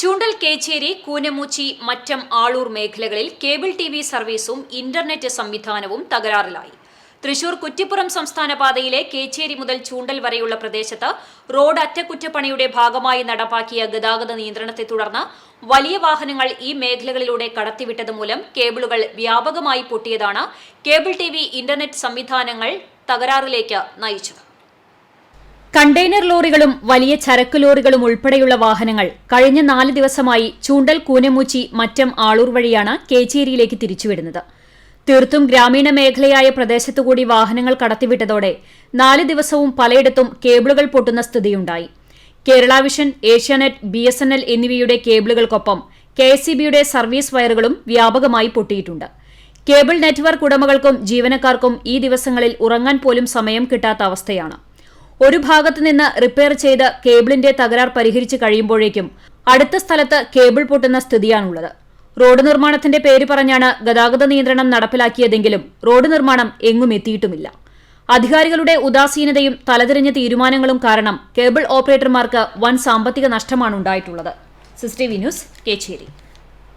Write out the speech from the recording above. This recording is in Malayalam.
ചൂണ്ടൽ കേച്ചേരി കൂനമൂച്ചി മറ്റം ആളൂർ മേഖലകളിൽ കേബിൾ ടി വി സർവീസും ഇന്റർനെറ്റ് സംവിധാനവും തകരാറിലായി. തൃശൂർ കുറ്റിപ്പുറം സംസ്ഥാന പാതയിലെ കേച്ചേരി മുതൽ ചൂണ്ടൽ വരെയുള്ള പ്രദേശത്ത് റോഡ് അറ്റകുറ്റപ്പണിയുടെ ഭാഗമായി നടപ്പാക്കിയ ഗതാഗത നിയന്ത്രണത്തെ തുടർന്ന് വലിയ വാഹനങ്ങൾ ഈ മേഖലകളിലൂടെ കടത്തിവിട്ടത് മൂലം കേബിളുകൾ വ്യാപകമായി പൊട്ടിയതാണ് കേബിൾ ടി ഇന്റർനെറ്റ് സംവിധാനങ്ങൾ തകരാറിലേക്ക് നയിച്ചത്. കണ്ടെയ്നർ ലോറികളും വലിയ ചരക്ക് ലോറികളും ഉൾപ്പെടെയുള്ള വാഹനങ്ങൾ കഴിഞ്ഞ നാല് ദിവസമായി ചൂണ്ടൽ കൂനമൂച്ചി മറ്റം ആളൂർ വഴിയാണ് കേച്ചേരിയിലേക്ക് തിരിച്ചുവിടുന്നത് തീർത്തും ഗ്രാമീണ മേഖലയായ പ്രദേശത്തുകൂടി വാഹനങ്ങൾ കടത്തിവിട്ടതോടെ നാല് ദിവസവും പലയിടത്തും കേബിളുകൾ പൊട്ടുന്ന സ്ഥിതിയുണ്ടായി. Kerala Vision Asianet B S N L എന്നിവയുടെ കേബിളുകൾക്കൊപ്പം കെ എസ് സി ബിയുടെ സർവീസ് വയറുകളും വ്യാപകമായി പൊട്ടിയിട്ടുണ്ട്. കേബിൾ നെറ്റ്വർക്ക് ഉടമകൾക്കും ജീവനക്കാർക്കും ഈ ദിവസങ്ങളിൽ ഉറങ്ങാൻ പോലും സമയം കിട്ടാത്ത അവസ്ഥയാണ്. ഒരു ഭാഗത്തു നിന്ന് റിപ്പയർ ചെയ്ത് കേബിളിന്റെ തകരാർ പരിഹരിച്ചു കഴിയുമ്പോഴേക്കും അടുത്ത സ്ഥലത്ത് കേബിൾ പൊട്ടുന്ന സ്ഥിതിയാണുള്ളത്. റോഡ് നിർമ്മാണത്തിന്റെ പേര് പറഞ്ഞാണ് ഗതാഗത നിയന്ത്രണം നടപ്പിലാക്കിയതെങ്കിലും റോഡ് നിർമ്മാണം എങ്ങും എത്തിയിട്ടുമില്ല. അധികാരികളുടെ ഉദാസീനതയും തലതിരിഞ്ഞ തീരുമാനങ്ങളും കാരണം കേബിൾ ഓപ്പറേറ്റർമാർക്ക് വൻ സാമ്പത്തിക നഷ്ടമാണ് ഉണ്ടായിട്ടുള്ളത് സിസ്റ്റീവി ന്യൂസ് കേച്ചേരി.